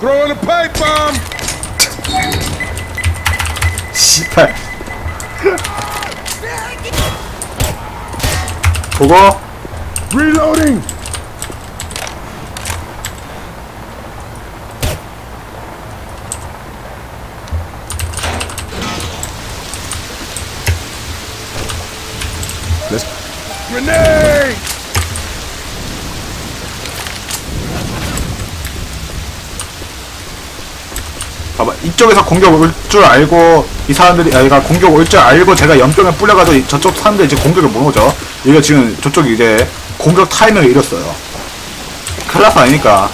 Throwing a pipe bomb. 씨발 보고 Reloading. Let's- Grenade. 이쪽에서 공격 올 줄 알고 이 사람들이 아 얘가 공격 올 줄 알고 제가 연병을 뿌려가지고 이- 저쪽 사람들이 지금 공격을 못 오죠. 이거 지금 저쪽이 이제 공격 타이밍을 잃었어요. 클라스 아니니까.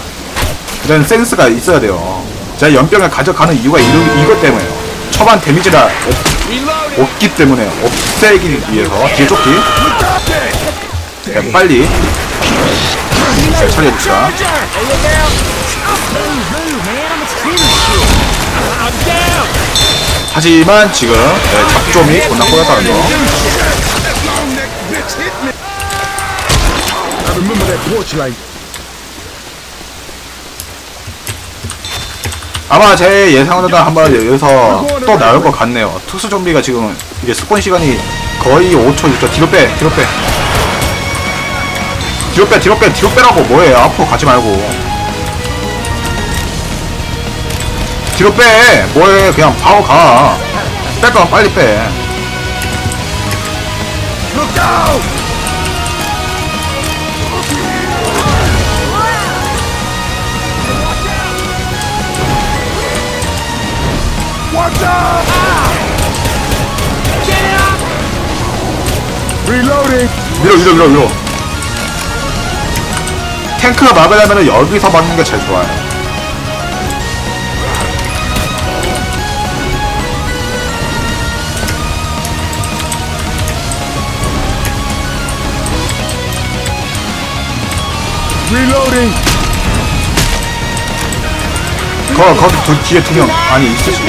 이런 센스가 있어야 돼요. 제가 연병을 가져가는 이유가 이러, 이것 때문에요. 초반 데미지가 없, 없기 때문에 없애기 위해서 뒤에 쫓기 네, 빨리. 잘 처리해줍시다 하지만 지금 네, 잡점이 존나 꼬였다는 거. 아마 제 예상으로는 한번 여기서 또 나올 것 같네요. 특수 좀비가 지금 이제 스폰 시간이 거의 5초 6초. 뒤로 빼 뒤로 빼. 뒤로 빼 뒤로 빼 뒤로 빼라고. 뭐해 앞으로 가지 말고 뒤로 빼. 뭐해? 그냥 바로 가 뺄 거면 빨리 빼. 밀어 밀어 밀어 밀어. 탱크가 막으려면 여기서 막는 게 제일 좋아요 Reloading. 거, 거기 두, 뒤에 두 명 아니 있으시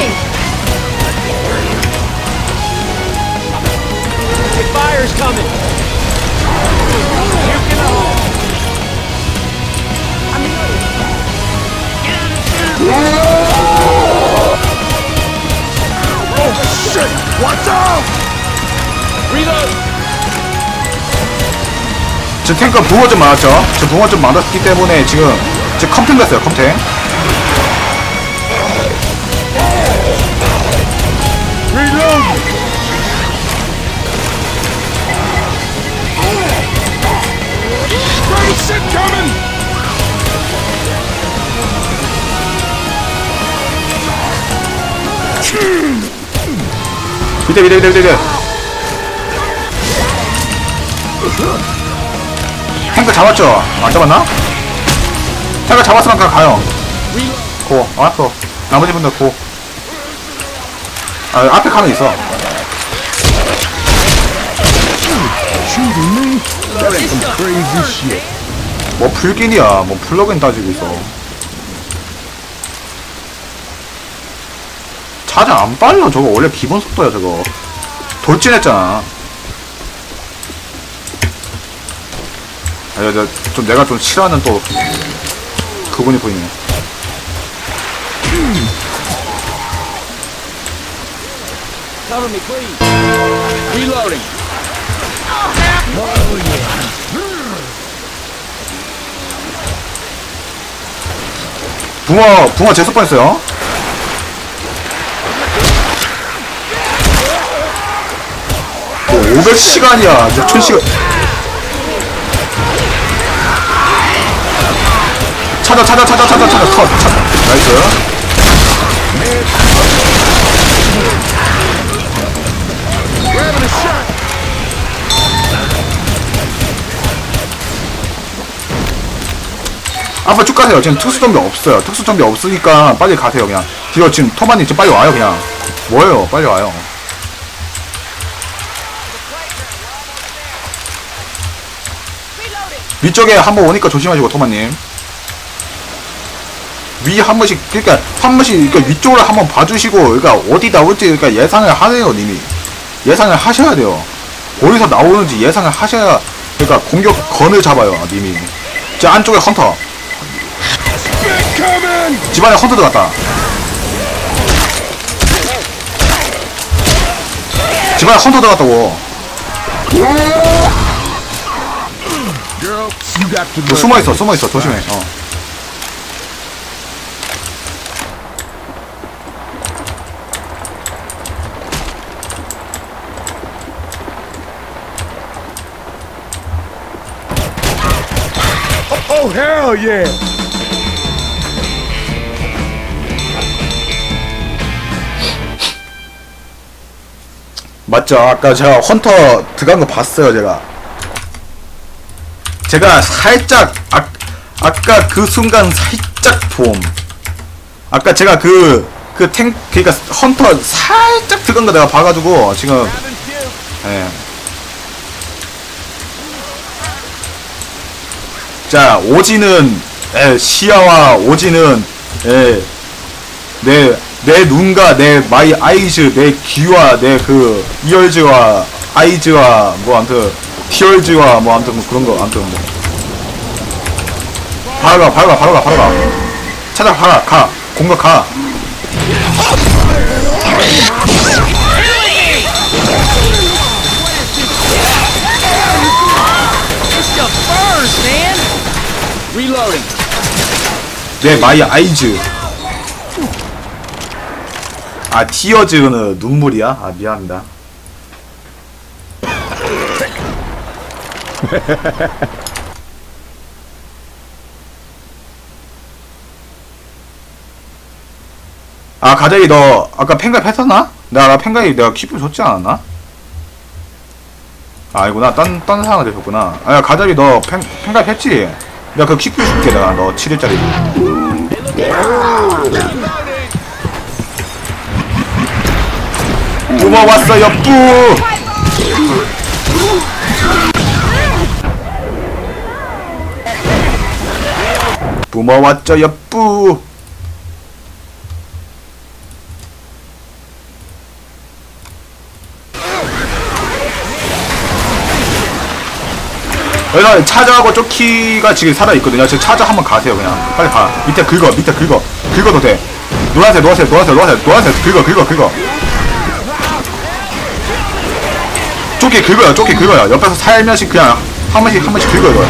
Fire's coming. Shit! Watch out! Reload. 지금 탱크 붕어 좀 맞았죠? 지금 붕어 좀 맞았기 때문에 지금 지금 컴탱 됐어요 컴탱 밑에 밑에 밑에 밑에 탱크 잡았죠? 안 잡았나? 탱크 잡았으면 그냥 가요. 고. 알았어 나머지 분들 고. 아, 앞에 카는 있어. 뭐 풀긴이야. 뭐 플러그인 따지고 있어. 차장 안 빨려 저거. 원래 기본 속도야 저거. 돌진했잖아 아, 야, 야, 좀 내가 좀 싫어하는 또 그분이 보이네 Cover me, please. Reloading. 붕어 붕어 재수 뻔했어요 뭐 500시간이야 6000시간 찾아 찾아 찾아 찾아 찾아 컷 찾아 나이스. 앞으로 쭉 가세요. 지금 특수 좀비 없어요. 특수 좀비 없으니까 빨리 가세요. 그냥 뒤로 지금 토마님 지금 빨리 와요. 그냥 뭐예요? 빨리 와요. 위쪽에 한번 오니까 조심하시고 토마님. 위 한 번씩 그러니까 한 번씩 그러니까 위쪽을 한번 봐주시고 그러니까 어디 나올지 그러니까 예상을 하네요 님이 예상을 하셔야 돼요. 어디서 나오는지 예상을 하셔야 그러니까 공격 건을 잡아요 님이. 저 안쪽에 헌터! 집안에 헌터 들어갔다 집안에 헌터 들어갔다고 너 숨어있어 숨어있어 조심해 어. Yeah! 맞죠 아까 제가 헌터 들어간 거 봤어요 제가 제가 살짝 아, 아까 그 순간 살짝 봄 아까 제가 그 그 탱 그니까 헌터 살짝 들어간 거 내가 봐가지고 지금 예. 자 오지는 예, 시야와 오지는 예, 내, 내 눈과 내 마이 아이즈, 내 귀와 내 그 이얼즈와 아이즈와 뭐 아무튼 티얼즈와 뭐 아무튼 뭐 그런 거 아무튼 뭐. 바로 가 바로 가 바로 가 바로 가 찾아 가라 가. 공격 가 내 마이 아이즈 아 티어즈는 눈물이야? 아 미안합니다 아 가자기 너 아까 팬가입 했었나? 나, 나 팬가입 내가 키프 줬지 않았나? 아 아니구나 딴, 딴 사람한테 줬구나 아 가자기 너 팬, 팬가입 했지? 내가 그 키프 줄게 내가. 너 7일짜리. 뿜어 왔어요 뿌 뿜어 왔죠요 뿌 여기서 차저하고 쪼키가 지금 살아있거든요. 지금 차저 한번 가세요, 그냥. 빨리 가. 밑에 긁어, 밑에 긁어. 긁어도 돼. 노란색, 노란색, 노란색, 노란색, 노란색, 긁어, 긁어, 긁어. 쪼끼 긁어요, 쪼끼 긁어요. 옆에서 살며시 그냥 한 번씩, 한 번씩 긁어요.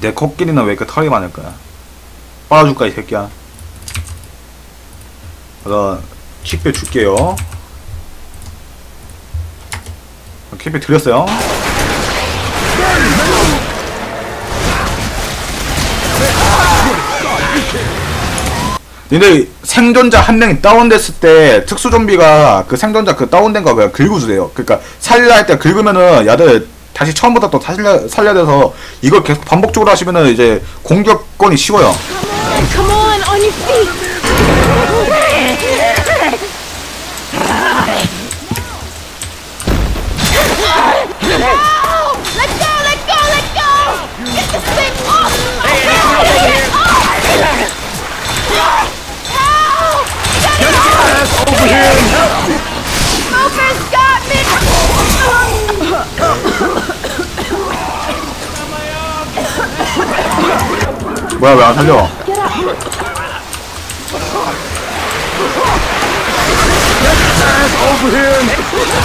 내 코끼리는 왜 이렇게 털이 많을 거야? 빨아줄까, 이 새끼야? 나 킥배 줄게요. 킥배 드렸어요. 근데 생존자 한 명이 다운됐을 때 특수 좀비가 그 생존자 그 다운된 거 그냥 긁어주세요. 그러니까 살려 할때 긁으면은 야들 다시 처음부터 또 살려 살려야 돼서 이걸 계속 반복적으로 하시면은 이제 공격권이 쉬워요. Come on, on your feet. 뭐야 왜 안 살려?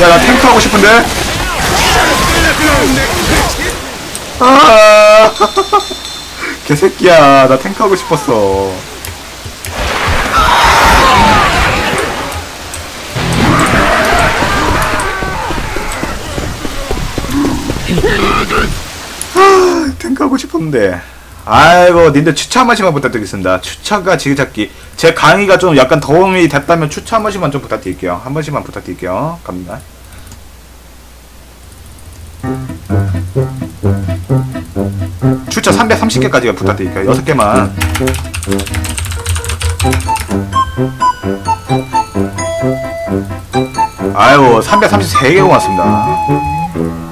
야나 탱크 하고 싶은데? 아 개새끼야 나 탱크 하고 싶었어 아, 탱크 하고 싶었는데 아이고 님들 추천 한 번씩만 부탁드리겠습니다. 추천과 지그잡기. 제 강의가 좀 약간 도움이 됐다면 추천 한 번씩만 좀 부탁드릴게요. 한 번씩만 부탁드릴게요. 갑니다. 추천 330개까지가 부탁드릴게요. 6개만. 아유 333개 고맙습니다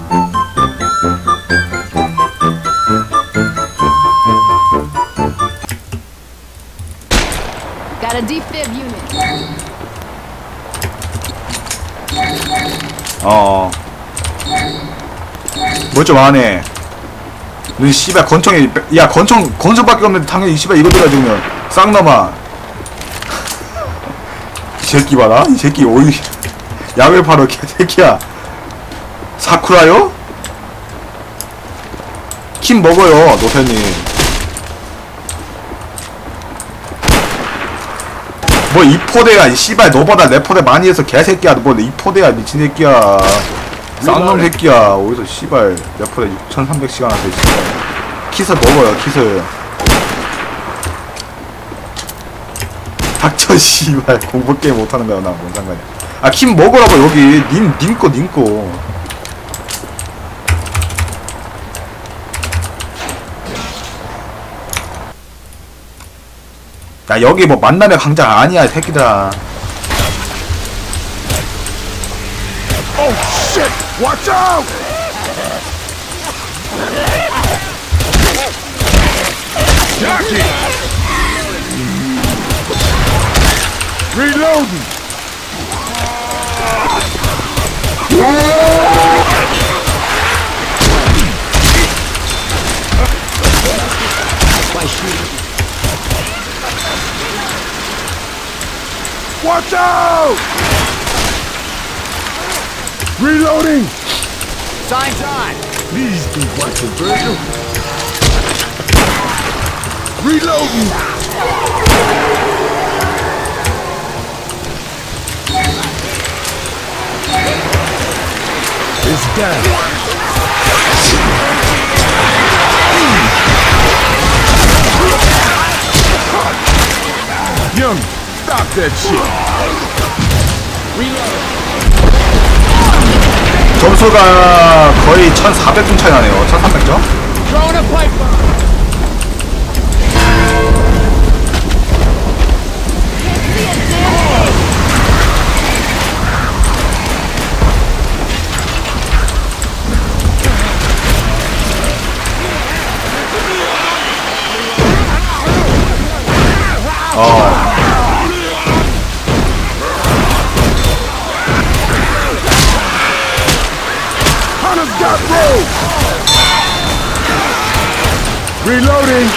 좀 안해. 너 씨발 권총이 야 권총 권총밖에 없는데 당연히 이 씨발 이거 들어 지면 쌍놈아. 이 새끼 봐라 이 새끼 오이 약을 팔어 개새끼야. 사쿠라요? 킴 먹어요 노태님. 뭐 이 포대야 이 씨발 너보다 내 포대 많이 해서 개새끼야 뭐 이 포대야 미친 새끼야 쌍놈 새끼야. 어디서 씨발 내 포대 6300시간 한테 씨발. 키스 먹어요 키스. 닥쳐 씨발. 공포 게임 못하는 거야 나. 뭔 상관이야. 아킴 먹으라고 여기. 님님거님거. 야 여기 뭐 만남의 광장 아니야 이 새끼들아. Oh shit! Watch out! Jockey! Reloading! Watch out! Reloading! Sign time. Please be watching, Virgil. Reloading! It's down. Young, stop that shit. 점수가 거의 1400점 차이 나네요 1300점 Throwing a pipe bomb. 어 Reloading!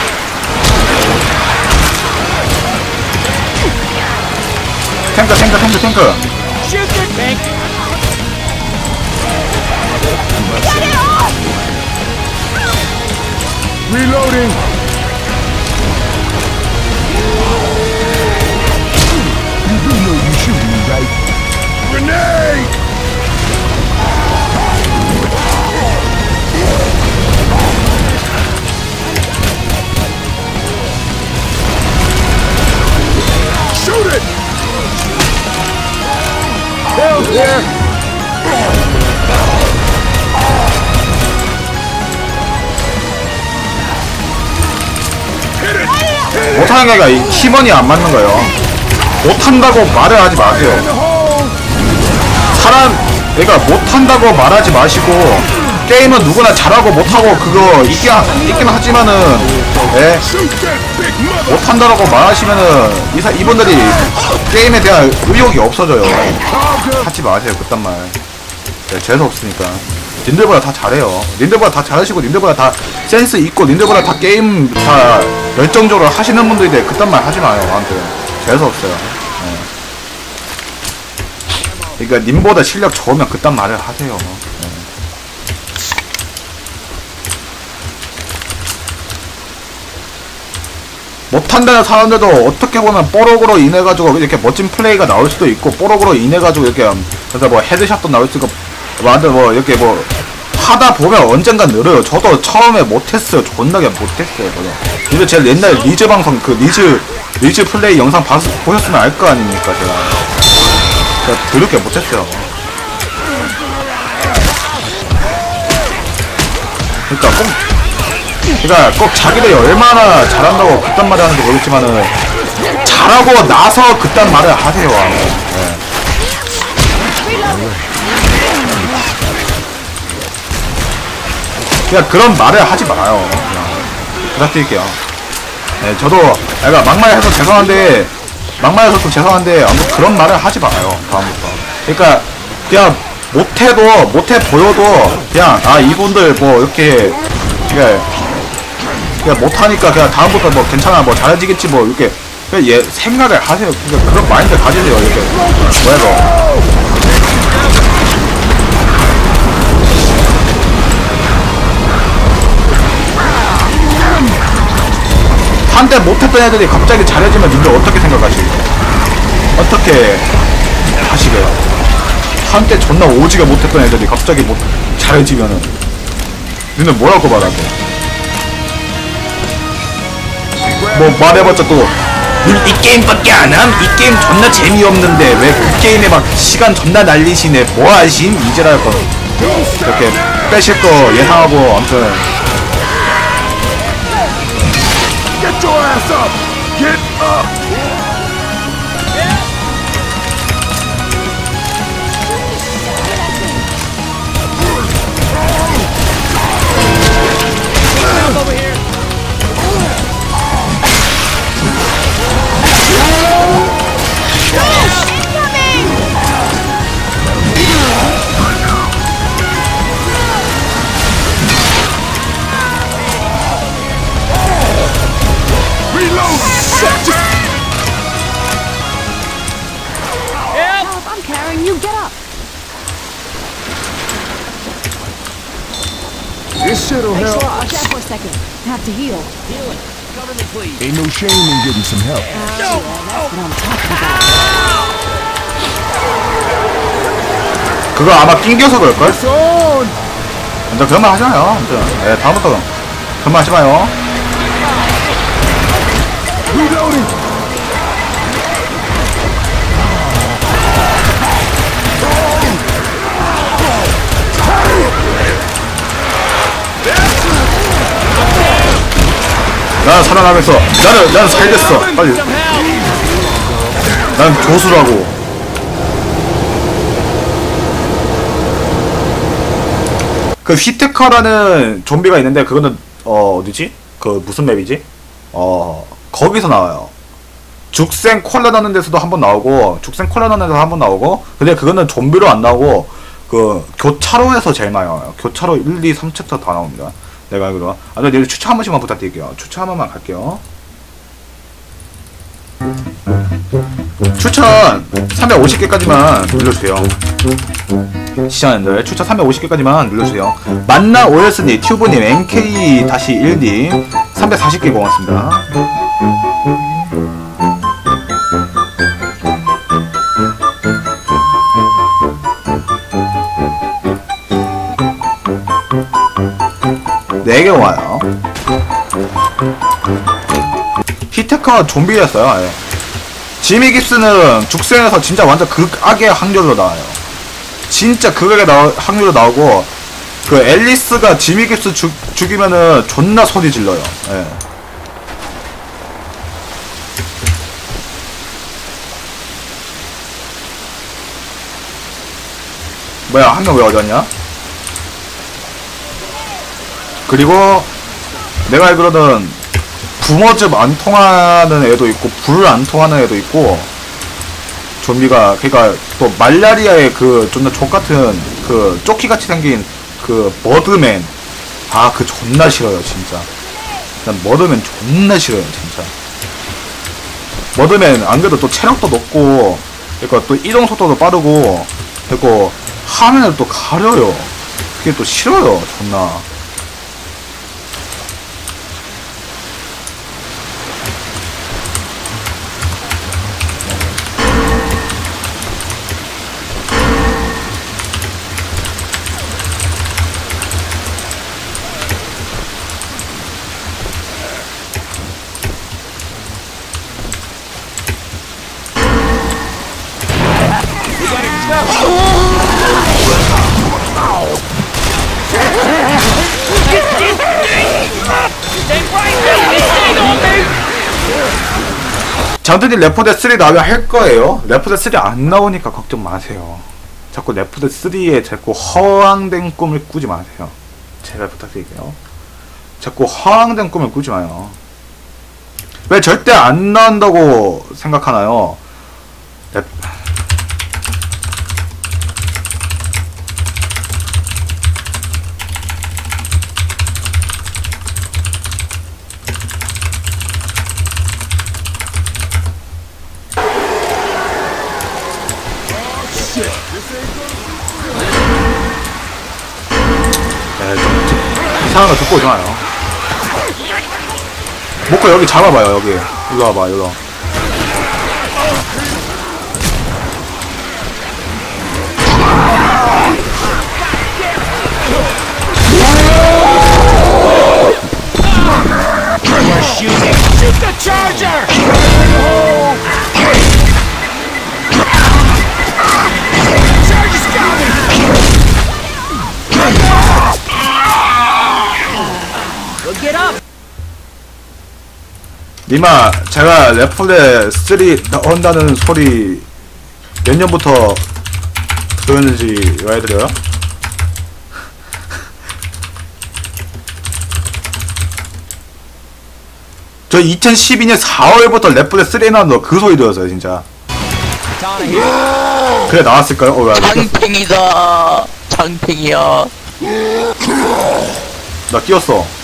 탱크 탱크 탱크 탱크 Shoot the tank. Reloading! You do know you shoot me, right? Grenade! It! Hit it! 못하는 게가 이 팀원이 안 맞는 거예요 못한다고 말을 하지 마세요! 사람 그러니까 못한다고 말하지 마시고 게임은 누구나 잘하고 못하고 그거 있긴, 하- 있긴 하지만은 예! 못한다고 말하시면은 이사, 이분들이 게임에 대한 의욕이 없어져요! 하지 마세요 그딴 말 네, 재수 없으니까 님들보다 다 잘해요 님들보다 다 잘하시고 님들보다 다 센스 있고 님들보다 다 게임 다 열정적으로 하시는 분들인데 그딴 말 하지 마요 저한테 재수 없어요 네. 그러니까 님보다 실력 좋으면 그딴 말을 하세요 못한다는 사람들도 어떻게 보면 뽀록으로 인해 가지고 이렇게 멋진 플레이가 나올 수도 있고 뽀록으로 인해 가지고 이렇게 그래서 뭐 헤드샷도 나올 수 있고 완전 뭐 이렇게 뭐 하다 보면 언젠간 늘어요. 저도 처음에 못했어요. 존나게 못했어요. 저도. 근데 제가 옛날 리즈 방송 그 리즈 리즈 플레이 영상 봤, 보셨으면 알 거 아닙니까 제가. 제가 더럽게 못했어요. 그러니까 꼭 그러니까 꼭 자기들이 얼마나 잘한다고 그딴 말을 하는지 모르겠지만은 잘하고 나서 그딴 말을 하세요. 네. 그냥 그런 말을 하지 말아요. 그냥 부탁드릴게요. 네, 저도 약간 막말해서 죄송한데 막말해서 좀 죄송한데 아무 그런 말을 하지 마요 다음부터 그러니까 그냥 못해도 못해 보여도 그냥 아 이분들 뭐 이렇게 그냥 그냥 못하니까 그냥 다음부터 뭐 괜찮아 뭐 잘해지겠지 뭐 이렇게 그냥 얘 생각을 하세요. 그러니까 그런 마인드 가지세요 이렇게. 이거. 한때 못했던 애들이 갑자기 잘해지면 님들 어떻게 생각하실까요? 어떻게 하시게요? 한때 존나 오지가 못했던 애들이 갑자기 못 잘해지면은. 니는 뭐라고 말하고 뭐 말해봤자 또 이 게임밖에 안 함? 이 게임 존나 재미없는데 왜 그 게임에 막 시간 존나 날리시네 뭐 하심? 이제랄 거 이렇게 빼실 거 예상하고 아무튼 second. Have to heal. Healing. Cover me, please. Ain't no shame in getting some help. What I'm talking about. 그거 아마 낑겨서 그럴걸? 그런 말 하지 마요 아무튼 예 다음부터 그런 말 하지 마요 나는 살아나면서 나는 나는 살겠어 빨리! 난 조수라고 그 휘트커라는 좀비가 있는데 그거는 어 어디지? 그 무슨 맵이지? 어 거기서 나와요 죽생 콜라 넣는 데서도 한 번 나오고 죽생 콜라 넣는 데서 한 번 나오고 근데 그거는 좀비로 안 나오고 그 교차로에서 제일 많이 나와요 교차로 1, 2, 3챕터 다 나옵니다 내가 알기로 아 근데 내일 추천 한 번씩만 부탁드릴게요 추천 한 번만 갈게요 추천 350개까지만 눌러주세요. 시청자님들 추천 350개까지만 눌러주세요. 만나 OSD 튜브님 NK-1님 340개 고맙습니다. 네 개 와요. 히테카 좀비였어요. 예. 지미 깁스는 죽생에서 진짜 완전 극악의 확률로 나와요. 진짜 극악의 나, 확률로 나오고 그 앨리스가 지미 깁스 죽, 죽이면은 존나 소리 질러요. 예. 뭐야 한 명 왜 어디 갔냐? 그리고 내가 알기로는 붕어즙 안 통하는 애도 있고 불 안 통하는 애도 있고 좀비가 그러니까 또 말라리아의 그 존나 족 같은 그 쪼끼같이 생긴 그 머드맨. 아 그 존나 싫어요 진짜. 난 머드맨 존나 싫어요 진짜. 머드맨 안 그래도 또 체력도 높고 그러니까 또 이동 속도도 빠르고 그리고 또 가려요. 그게 또 싫어요 존나 장준이 레포드 3 나오면 할 거예요. 레포드 3안 나오니까 걱정 마세요. 자꾸 레포드 3에 자꾸 허황된 꿈을 꾸지 마세요. 제발 부탁드릴게요. 자꾸 허황된 꿈을 꾸지 마요. 왜 절대 안 나온다고 생각하나요? 랩- 거 듣고 오지 마요. 목거 여기 잡아봐요, 여기. 이거 와봐, 이거. 니마, 제가 레플레 3 나온다는 소리 몇 년부터 들었는지 알려드려요? 저 2012년 4월부터 레플레 3 나온다 그 소리 들었어요, 진짜. 그래, 나왔을까요? 어, 왜? 장팽이다. 장팽이야. 나 끼었어.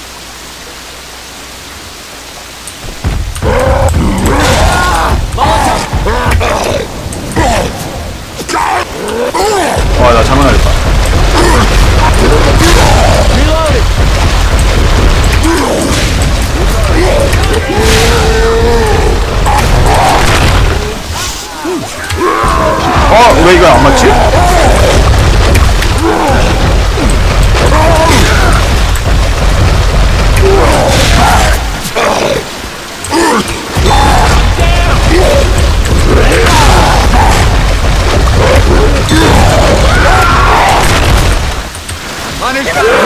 와, 나 장난하겠다. 어, 왜 이거 안 맞지? Spanish.